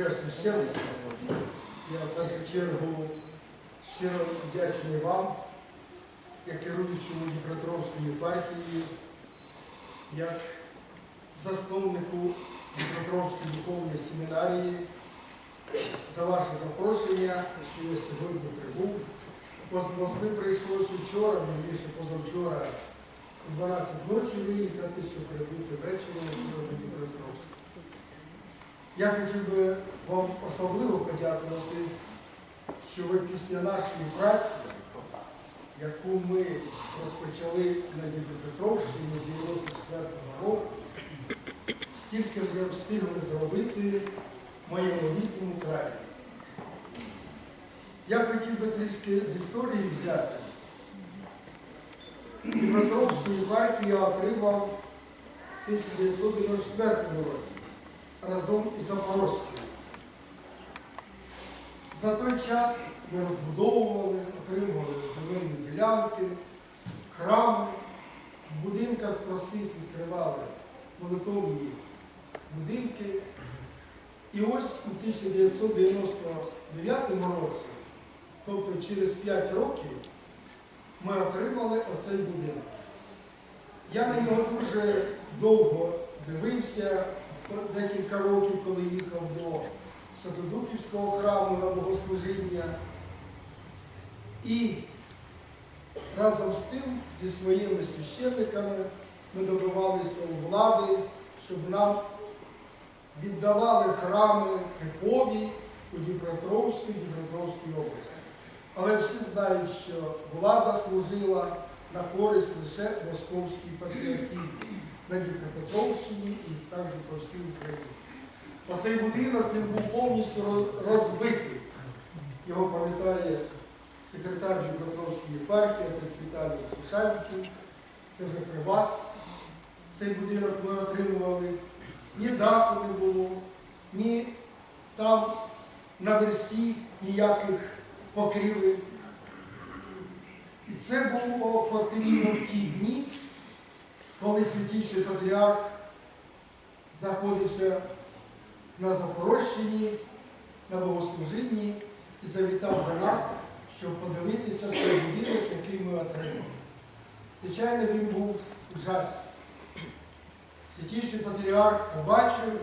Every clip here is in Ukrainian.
Преосвященства. Я в першу чергу щиро вдячний вам, як керуючому Дніпропетровської єпархії, як засновнику Дніпропетровської духовної семінарії за ваше запрошення, що я сьогодні прибув. От Москви прийшлось вчора, більше позавчора, у 12 ночі виїхати, щоб прибути вечором вчора до Дніпропетровська. Я хотів би вам особливо подякувати, що ви після нашої праці, яку ми розпочали на Дніпропетровщині 94-го року, стільки вже встигли зробити в моєму рідному краї. Я хотів би трішки з історії взяти. Дніпропетровську єпархію я отримав в 1994 році разом із Запорозькою. За той час ми розбудовували, отримували земельні ділянки, храми, в будинках простих відкривали молитовні будинки. І ось у 1999 році, тобто через 5 років, ми отримали оцей будинок. Я на нього дуже довго дивився, декілька років, коли їхав до Святодухівського храму на богослужіння. І разом з тим, зі своїми священниками, ми добивалися у влади, щоб нам віддавали храми типові у Дніпропетровській, Дніпропетровській області. Але всі знають, що влада служила на користь лише Московській патріархії на Дніпропетровщині і також по всій Україні. Оцей будинок він був повністю розбитий. Його пам'ятає секретар Дніпропетровської єпархії, отець Віталій Кушанський. Це вже при вас. Цей будинок ми отримували. Ні даху не було, ні там на версі ніяких покрівель. І це було фактично в ті дні, коли святіший патріарх знаходився на Запорожчині, на богослужінні і завітав до нас, щоб подивитися той будинок, який ми отримали. Звичайно, він був ужасний. Святіший патріарх побачив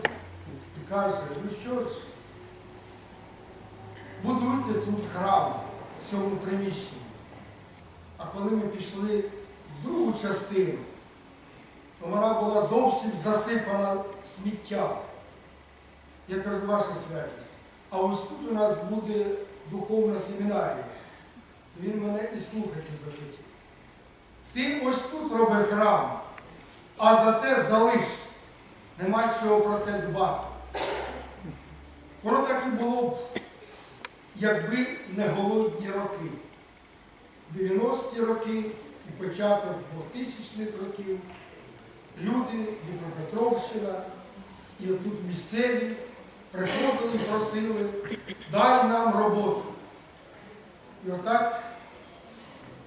і каже, ну що ж, будуйте тут храм в цьому приміщенні. А коли ми пішли в другу частину, то вона була зовсім засипана сміттям. Я кажу, ваша святість, а ось тут у нас буде духовна семінарія. Він мене і слухати захотів. Ти ось тут роби храм, а зате залиш. Нема чого про те дбати. Воно так і було б, якби не голодні роки. 90-ті роки і початок 2000-х років люди, Дніпропетровщина, і отут місцеві приходили і просили, дай нам роботу. І отак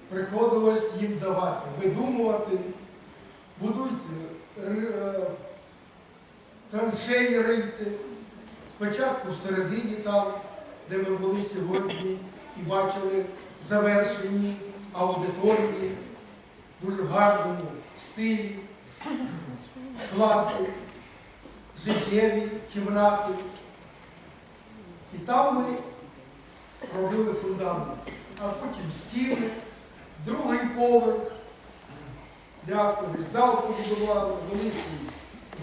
приходилось їм давати, видумувати, будуйте, е, траншеї рийте. Спочатку всередині там, де ми були сьогодні і бачили завершені аудиторії, дуже гарному стилі, класи, життєві кімнати. І там ми робили фундамент, а потім стіни, другий поверх, де актовий зал побудували, великий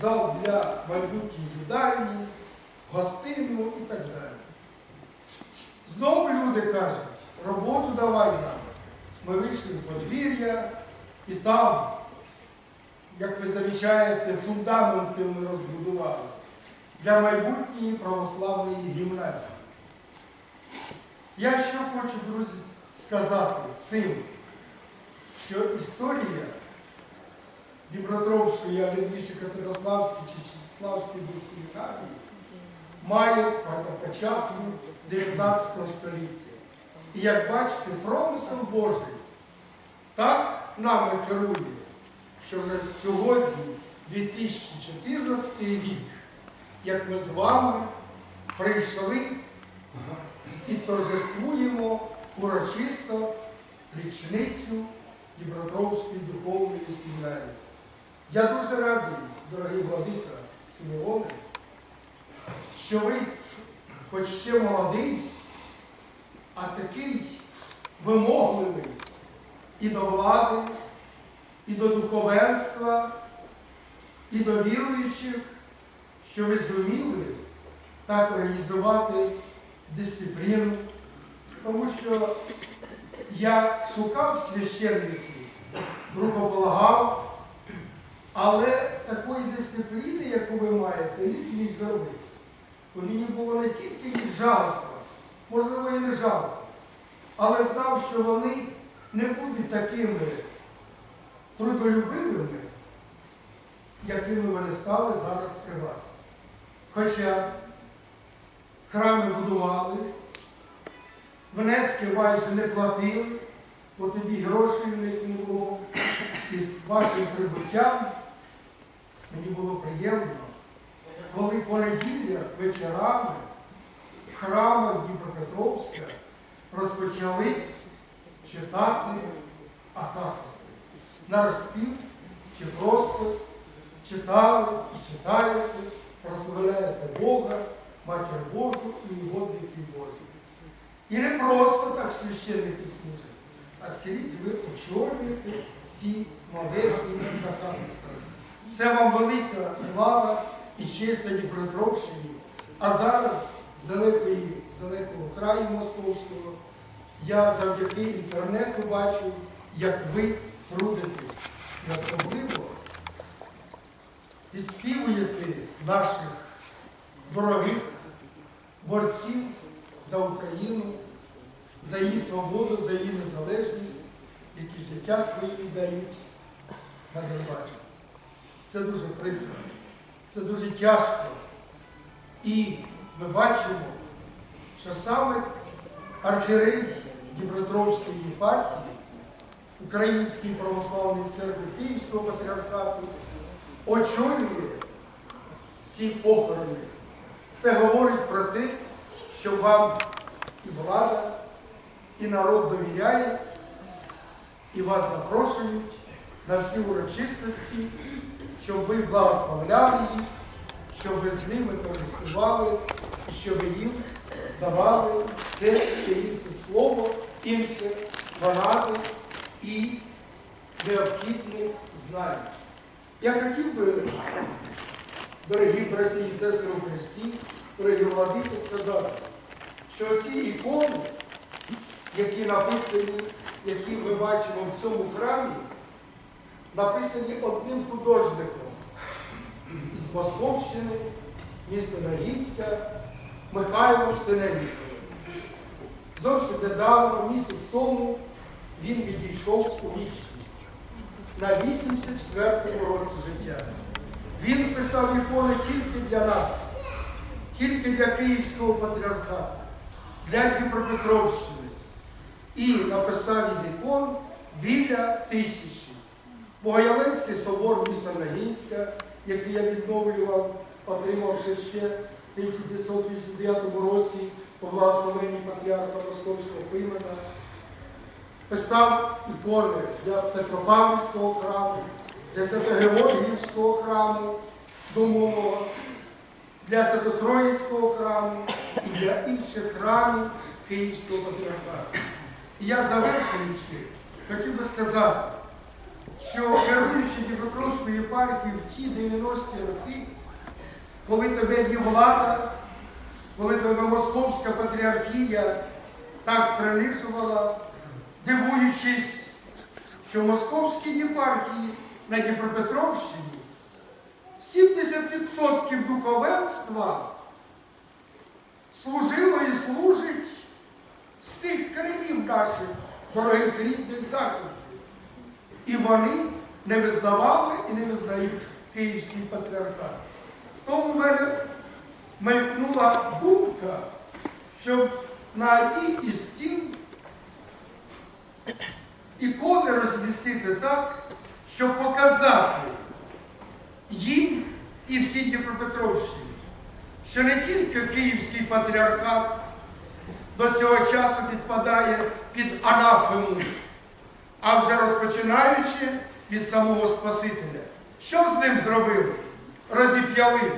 зал для майбутньої їдальні, гостинну і так далі. Знову люди кажуть, роботу давай нам. Ми вийшли в подвір'я і там, як ви замічаєте, фундаменти ми розбудували для майбутньої православної гімназії. Я що хочу, друзі, сказати цим, що історія Дніпропетровської, а вірніше Катерославської чи Числавської семінарії має початку 19 століття. І як бачите, промисел Божий так нами керує, що вже сьогодні, 2014 рік, як ми з вами прийшли і торжествуємо урочисто річницю Дніпропетровської духовної семінарії. Я дуже радий, дорогий владика Симеоне, що ви, хоч ще молодий, а такий вимогливий і до влади, і до духовенства, і до віруючих, що ви зуміли так організувати дисципліну, тому що я шукав священників, рукополагав, але такої дисципліни, яку ви маєте, не зміг зробити. Бо мені було не тільки їх жалко, можливо, і не жалко, але знав, що вони не будуть такими трудолюбивими, якими вони стали зараз при вас. Хоча храми будували, внески майже не платили, бо тоді грошей не було. І з вашим прибуттям мені було приємно, коли по неділях вечорами в Дніпропетровська розпочали читати акафісти на розпів чи просто читали і читаєте, прославляєте Бога, Матір Божу і угодників Божих. І не просто так священники служать, а скрізь ви очолюєте ці молитві за кафедрами. Це вам велика слава і честь на Дніпропетровщині. А зараз з далекої, з далекого краю московського я завдяки інтернету бачу, як ви трудитесь. І особливо відспівуєте наших дорогих борців за Україну, за її свободу, за її незалежність, які життя свої віддають на Донбасі. Це дуже прикро, це дуже тяжко. І ми бачимо, що саме архірей Дніпропетровської єпархії Української православної церкви Київського патріархату очолює ці похорони. Це говорить про те, що вам і влада, і народ довіряє, і вас запрошують на всі урочистості, щоб ви благословляли їх, щоб ви з ними торжествували, і щоб їм давали те, що інше слово, інше поради і необхідні знання. Я хотів би, дорогі брати і сестри у Христі, дорогі владики, сказати, що ці ікони, які написані, які ми бачимо в цьому храмі, написані одним художником з Московщини, міста Нагінська, Михайлом Синельниковим. Зовсім недавно, місяць тому, він відійшов у вічність на 84-му році життя. Він писав ікони тільки для нас, тільки для Київського патріархату, для Дніпропетровщини. І написав від ікон біля тисячі. Богоявленський собор міста Нагінська, який я відновлював, отримавши ще в 1989 році по благословенні патріарха Московського Пимена. Писав ікони для Петропавлівського храму, для Свято-Георгіївського храму домового, для Свято-Троїцького храму і для інших храмів Київського патріархату. І я завершуючи, хотів би сказати, що керуючи Дніпропетровською єпархією в ті 90-ті роки, коли тебе є влада, коли тебе Московська патріархія так принижувала, дивуючись, що в Московській єпархії на Дніпропетровщині 70% духовенства служило і служить з тих країв наших дорогих рідних заходів. І вони не визнавали і не визнають Київський патріархат. Тому в мене мелькнула думка, щоб на одній із стін ікони розмістити так, щоб показати їм і всій Дніпропетровщині, що не тільки Київський патріархат до цього часу підпадає під анафему, а вже розпочинаючи від самого Спасителя. Що з ним зробили? Розіп'яли.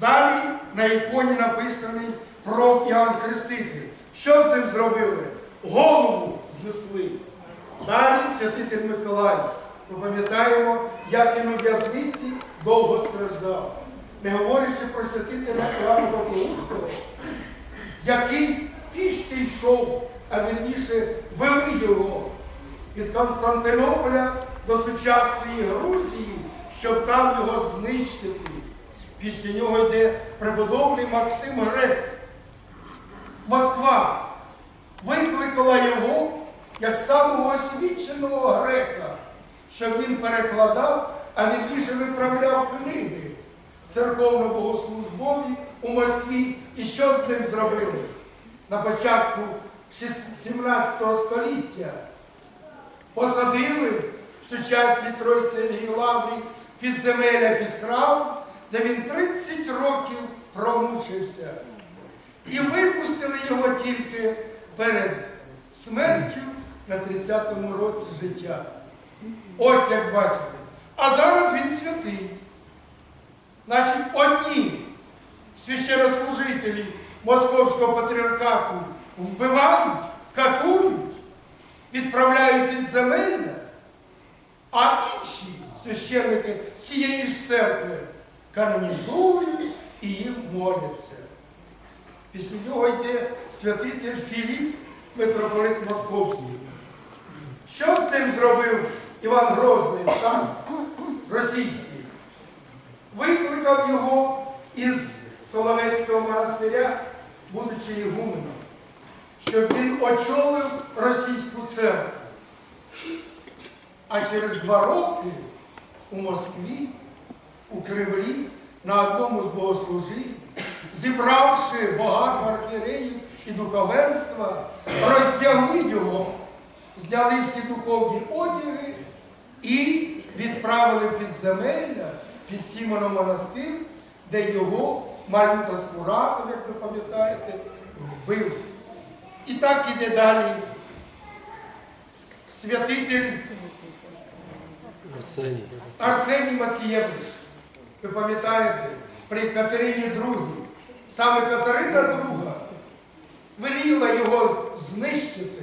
Далі на іконі написаний про Іоанн Хреститель. Що з ним зробили? Голову знесли. Далі святитель Миколай. Ми пам'ятаємо, як він у в'язниці довго страждав. Не говорячи про святителя Іоанна Златоустого, який пішки йшов, а вірніше вели його від Константинополя до сучасної Грузії, щоб там його знищити. Після нього йде преподобний Максим Грек. Москва викликала його як самого освіченого грека, щоб він перекладав, а вірніше виправляв книги церковно-богослужбові у Москві. І що з ним зробили? На початку 17 століття посадили в сучасній Тройцерній лаврі підземелля під храм, де він 30 років промучився. І випустили його тільки перед смертю на 30-му році життя. Ось як бачите. А зараз він святий. Значить, одні священнослужителі Московського патріархату вбивають, катують, відправляють під земельне, а інші священники цієї ж церкви канонізують і їм моляться. Після нього йде святитель Філіп, митрополит Московський. Що з ним зробив Іван Грозний сам російський? Викликав його із Соловецького монастиря, будучи ігуменом, щоб він очолив російську церкву. А через два роки у Москві, у Кремлі, на одному з богослужінь, зібравши багато архієреїв і духовенства, роздягли його, зняли всі духовні одяги і відправили під земелля, під Сімоном монастир, де його Малюта Скуратов, як ви пам'ятаєте, вбив. І так іде далі. Святитель Арсеній. Арсеній Мацієвич, ви пам'ятаєте, при Катерині II, саме Катерина II веліла його знищити,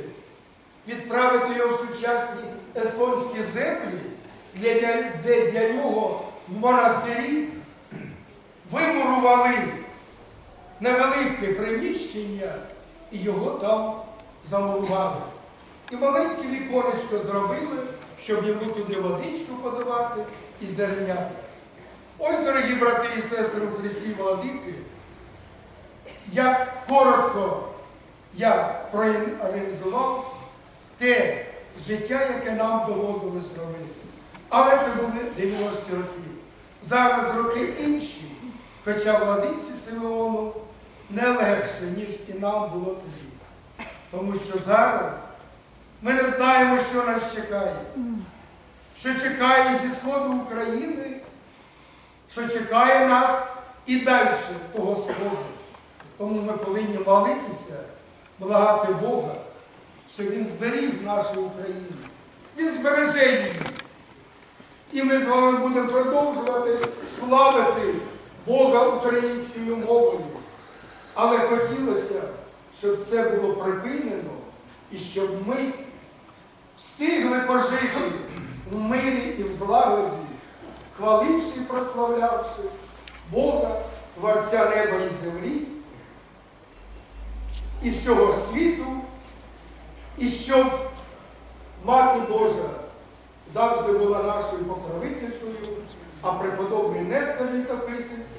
відправити його в сучасні естонські землі, де для нього в монастирі вимурували невелике приміщення і його там замурували. І маленьке віконечко зробили, щоб йому туди водичку подавати і зерняти. Ось, дорогі брати і сестри у Христі Владики, як коротко я проаналізував те життя, яке нам доводилось робити. Але це були 90 роки. Зараз роки інші, хоча владиці Симеону не легше, ніж і нам було тоді. Тому що зараз ми не знаємо, що нас чекає. Що чекає зі сходу України, що чекає нас і далі того сходу. Тому ми повинні молитися, благати Бога, щоб Він зберіг нашу Україну. Він збереже її. І ми з вами будемо продовжувати славити Бога українською мовою. Але хотілося, щоб це було припинено і щоб ми встигли пожити в мирі і в злагоді, хваливши і прославлявши Бога, Творця неба і землі і всього світу, і щоб Мати Божа завжди була нашою покровителькою, а преподобний Нестор Літописець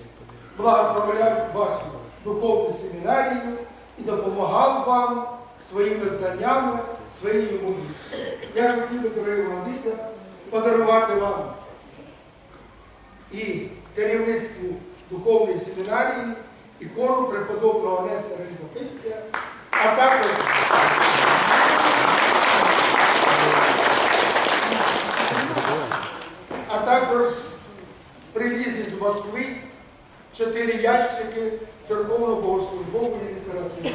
благословляв вашу духовну семінарію і допомагав вам своїми знаннями, своєю мудрістю. Я хотів би, дорогі владика, подарувати вам і керівництву духовної семінарії ікону преподобного Нестора Літописця, а також а також привіз із Москви чотири ящики церковно-богослужбової літератури.